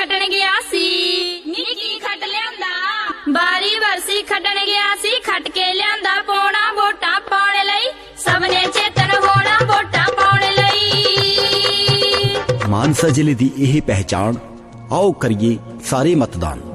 ਖੱਟਣ ਗਿਆ ਸੀ। ਨਿੱਕੀ ਖੱਟ ਲਿਆਂਦਾ। ਬਾਰੀ ਵਰਸੀ ਖੱਟਣ ਗਿਆ ਸੀ। ਖੱਟ ਕੇ ਲਿਆਂਦਾ ਪੋਣਾ ਵੋਟਾਂ ਪਾਉਣ ਲਈ। ਸਭ ਨੇ ਚੇਤਨ ਹੋਣਾ ਵੋਟਾਂ ਪਾਉਣ ਲਈ। ਮਾਨਸਾ ਜ਼ਿਲ੍ਹੇ ਦੀ ਇਹ ਪਹਿਚਾਣ, ਆਓ ਕਰੀਏ ਸਾਰੇ ਮਤਦਾਨ।